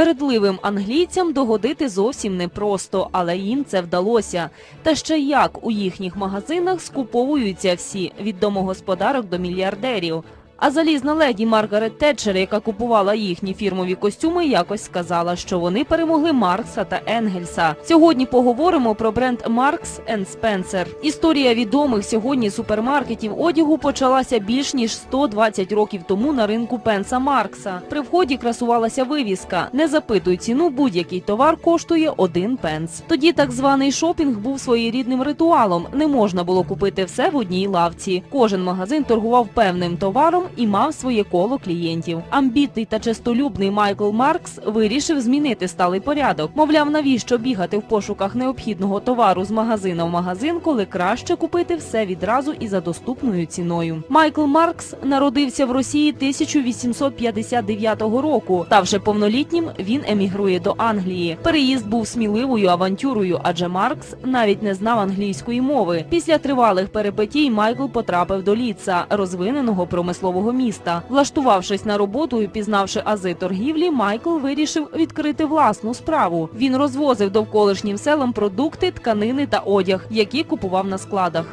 Вередливим англійцям догодити зовсім непросто, але їм це вдалося. Та ще як у їхніх магазинах скуповуються всі від домогосподарок до мільярдерів. А залізна леді Маргарет Тетчер, яка купувала їхні фірмові костюми, якось сказала, що вони перемогли Маркса та Енгельса. Сьогодні поговоримо про бренд Маркс Спенсер. Історія відомих сьогодні супермаркетів одягу почалася більш ніж 120 років тому на ринку Пенса Маркса. При вході красувалася вивіска: не запитуй ціну, будь-який товар коштує один пенс. Тоді так званий шопінг був своєрідним ритуалом. Не можна було купити все в одній лавці. Кожен магазин торгував певним товаром і мав своє коло клієнтів. Амбітний та честолюбний Майкл Маркс вирішив змінити сталий порядок. Мовляв, навіщо бігати в пошуках необхідного товару з магазина в магазин, коли краще купити все відразу і за доступною ціною. Майкл Маркс народився в Росії 1859 року. Ставши повнолітнім, він емігрує до Англії. Переїзд був сміливою авантюрою, адже Маркс навіть не знав англійської мови. Після тривалих перипетій Майкл потрапив до Ліца, розвиненого промислового міста. Влаштувавшись на роботу і пізнавши ази торгівлі, Майкл вирішив відкрити власну справу. Він розвозив довколишнім селам продукти, тканини та одяг, які купував на складах.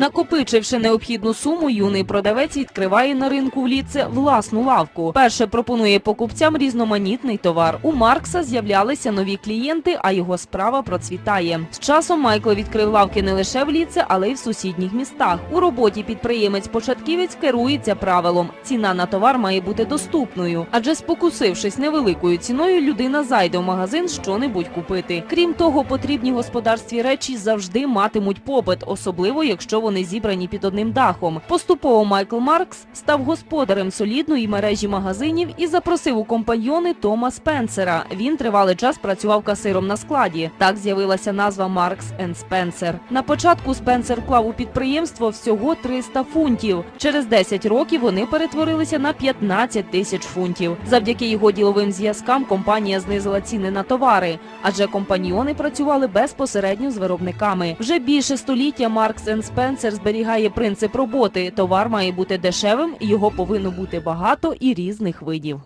Накопичивши необхідну суму, юний продавець відкриває на ринку в ліце власну лавку. Перше пропонує покупцям різноманітний товар. У Маркса з'являлися нові клієнти, а його справа процвітає. З часом Майкл відкрив лавки не лише в ліце, але й в сусідніх містах. У роботі підприємець-початківець керується правилом: ціна на товар має бути доступною, адже спокусившись невеликою ціною, людина зайде в магазин що-небудь купити. Крім того, потрібні господарстві речі завжди матимуть попит, особливо якщо вони зібрані під одним дахом. Поступово Майкл Маркс став господарем солідної мережі магазинів і запросив у компаньйони Тома Спенсера. Він тривалий час працював касиром на складі. Так з'явилася назва Маркс Спенсер. На початку Спенсер вклав у підприємство всього 300 фунтів. Через 10 років вони перетворилися на 15 тисяч фунтів. Завдяки його діловим зв'язкам компанія знизила ціни на товари, адже компаньйони працювали безпосередньо з виробниками. Вже більше століття Маркс енд Спенсер зберігає принцип роботи. Товар має бути дешевим, його повинно бути багато і різних видів.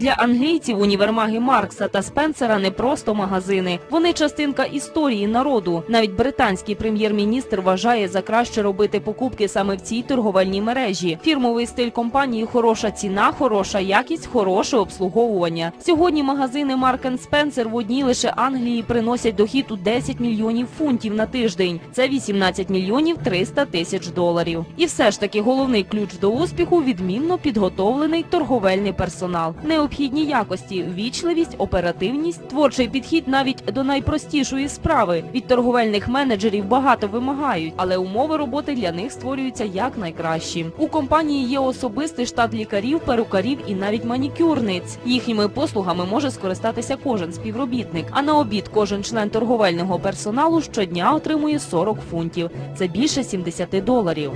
Для англійців універмаги Маркса та Спенсера не просто магазини. Вони частинка історії народу. Навіть британський прем'єр-міністр вважає за краще робити покупки саме в цій торговельній мережі. Фірмовий стиль компанії хороша ціна, хороша якість, хороше обслуговування. Сьогодні магазини Марк Спенсер в одній лише Англії приносять дохід у 10 мільйонів фунтів на тиждень. Це 18 мільйонів 300 тисяч доларів. І все ж таки головний ключ до успіху відмінно підготовлений торговельний персонал. Необхідні якості, вічливість, оперативність, творчий підхід навіть до найпростішої справи. Від торговельних менеджерів багато вимагають, але умови роботи для них створюються якнайкращі. У компанії є особистий штат лікарів, перукарів і навіть манікюрниць. Їхніми послугами може скористатися кожен співробітник. А на обід кожен член торговельного персоналу щодня отримує 40 фунтів. Це більше 70 доларів.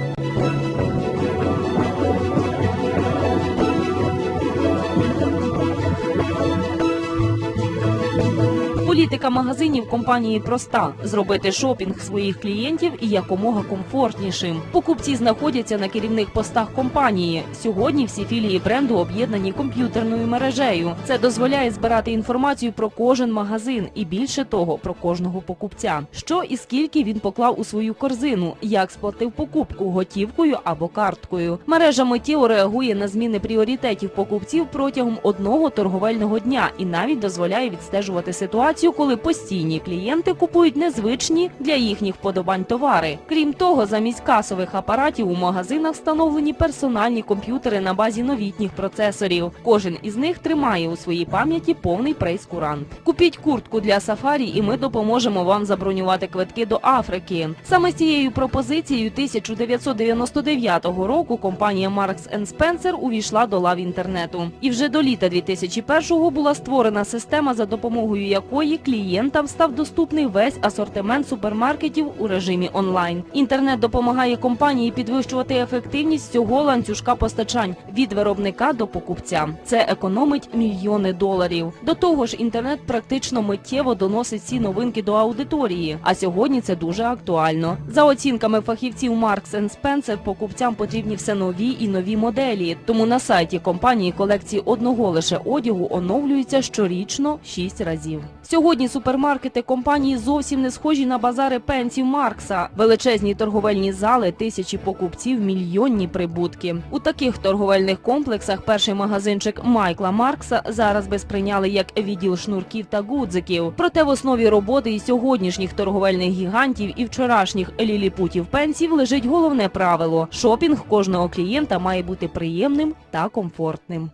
Політика магазинів компанії проста: зробити шопінг своїх клієнтів і якомога комфортнішим. Покупці знаходяться на керівних постах компанії. Сьогодні всі філії бренду об'єднані комп'ютерною мережею. Це дозволяє збирати інформацію про кожен магазин і більше того про кожного покупця. Що і скільки він поклав у свою корзину, як сплатив покупку готівкою або карткою. Мережа миттєво реагує на зміни пріоритетів покупців протягом одного торговельного дня і навіть дозволяє відстежувати ситуацію, коли постійні клієнти купують незвичні для їхніх вподобань товари. Крім того, замість касових апаратів у магазинах встановлені персональні комп'ютери на базі новітніх процесорів. Кожен із них тримає у своїй пам'яті повний прейскурант. Купіть куртку для сафарі, і ми допоможемо вам забронювати квитки до Африки. Саме з цією пропозицією 1999 року компанія Marks Spencer увійшла до лав інтернету. І вже до літа 2001-го була створена система, за допомогою якої клієнтам став доступний весь асортимент супермаркетів у режимі онлайн. Інтернет допомагає компанії підвищувати ефективність цього ланцюжка постачань від виробника до покупця. Це економить мільйони доларів. До того ж, інтернет практично миттєво доносить ці новинки до аудиторії. А сьогодні це дуже актуально. За оцінками фахівців Marks Spencer, покупцям потрібні все нові і нові моделі. Тому на сайті компанії колекції одного лише одягу оновлюються щорічно 6 разів. Сьогодні супермаркети компанії зовсім не схожі на базари пенсів Маркса. Величезні торговельні зали, тисячі покупців, мільйонні прибутки. У таких торговельних комплексах перший магазинчик Майкла Маркса зараз би сприйняли як відділ шнурків та гудзиків. Проте в основі роботи і сьогоднішніх торговельних гігантів і вчорашніх ліліпутів пенсів лежить головне правило: шопінг кожного клієнта має бути приємним та комфортним.